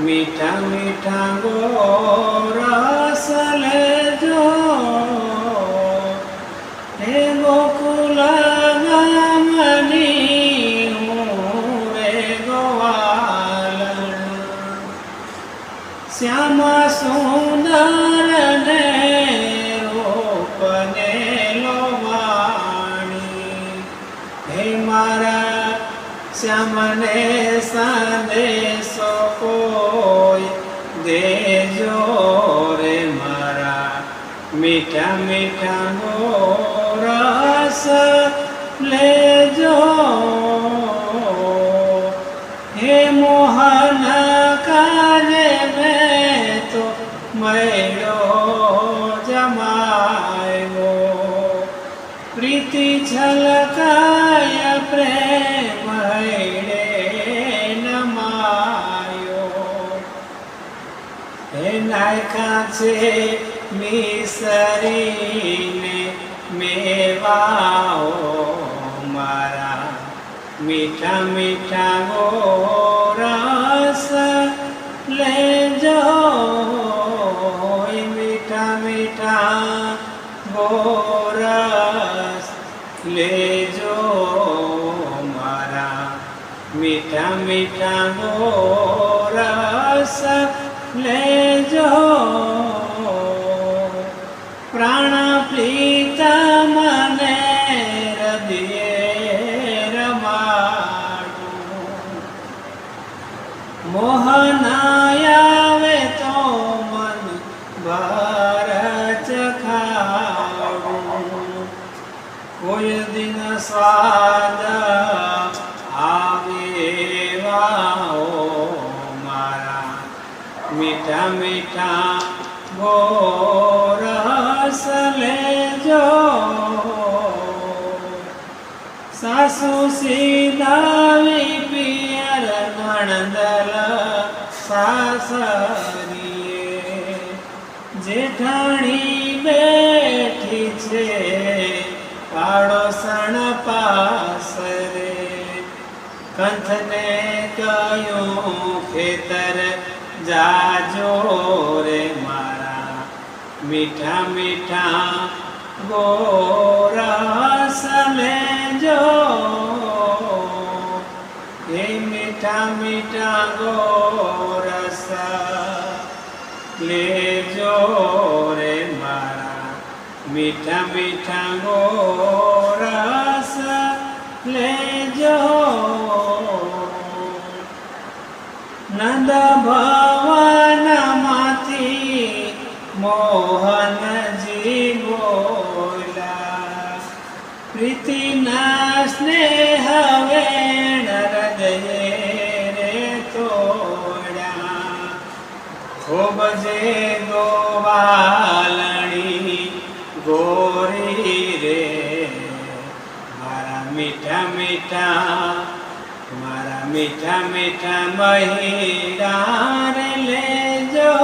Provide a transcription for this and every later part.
મીઠા મીઠા ગોરસ લેજો હે ગોકુલ ગામની રે ગોવાલ શ્યામ સુંદર ને રૂપને લોવાણી હે મારા શ્યામને સંદેશો કોઈ મીઠા મીઠા ગોરસ લેજો. હે મોહન કાલે મેં તો મેળો જમાયો. પ્રીતિ છલકાય પ્રેમ હૈડે નમાયો. હે નાયકા છે મિસરીને મેવાઓ મારા મીઠા મીઠા ગોરસ લેજો મીઠા મીઠા ગોરસ લેજો મારા મીઠા મીઠા ગોરસ લેજો મોહન આવે તો મન ભર ચખાડું કોઈ દિન સ્વાદ આવે વાઓ મારા મીઠા મીઠા ગોરસ લેજો. સાસુ સીધાવી સાસરીએ જેઠાણી બેઠી છે પાડોસણ પાસરે. કંથને કયું ખેતર જાજો રે મારા. મીઠા મીઠા ગોરા લેજો હે મીઠા મીઠા ગોરસ. લેજો રે મારા મીઠા મીઠા ગોરસ. લેજો. નંદ ભવનમાંથી મોહનજી બોલા પ્રીતિના સ્નેહ વેણ ગોવાલણી ગોરી રે મારા મીઠા મીઠા મારા મીઠા મીઠા મહિડા રે લેજો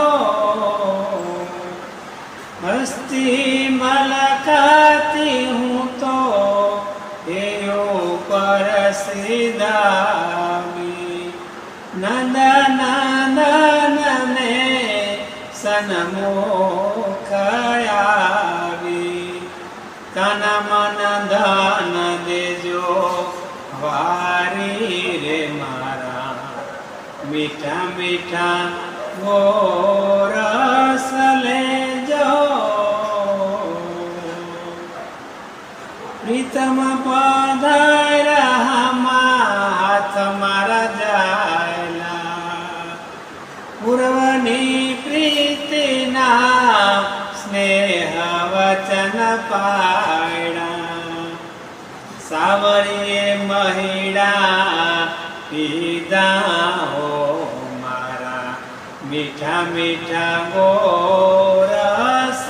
હસ્તી મલકાતી હું તો એવો પર સીધાવી નંદ નંદન ને સનમુખ આવી તન મન ધન દેજો, વારી રે મારા. મીઠા મીઠા ગોરસ લેજો પ્રીતમ પધાર્યા પૂર્વની પ્રીતિના સ્નેહ વચન પાડા સાવરીએ મહિડા પીધા હો મારા મીઠા મીઠા ગોરસ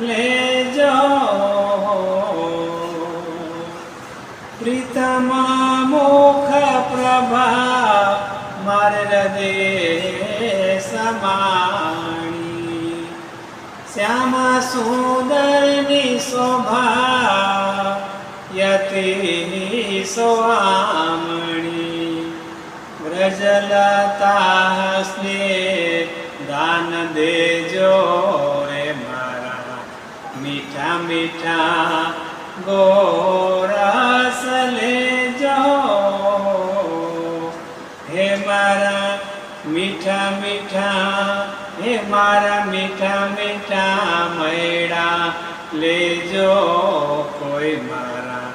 લેજો પ્રીતમ મુખ પ્રભા મારે હૃદય સમાણી. શ્યામ સુંદરની શોભા યતી સોઆમણી વ્રજલતા સ્નેહ દાન દેજો રે મારા. મીઠા મીઠા ગોરસ મીઠા મીઠા, હે મારા મીઠા મીઠા મૈડા લેજો કોઈ મારા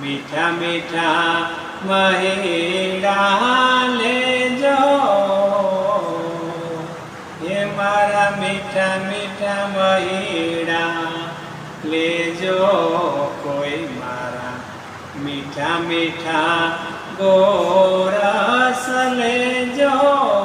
મીઠા મીઠા મહેડા લેજો. હે મારા મીઠા મીઠા મહેડા લેજો કોઈ મારા મીઠા મીઠા ગોરસ, લેજો.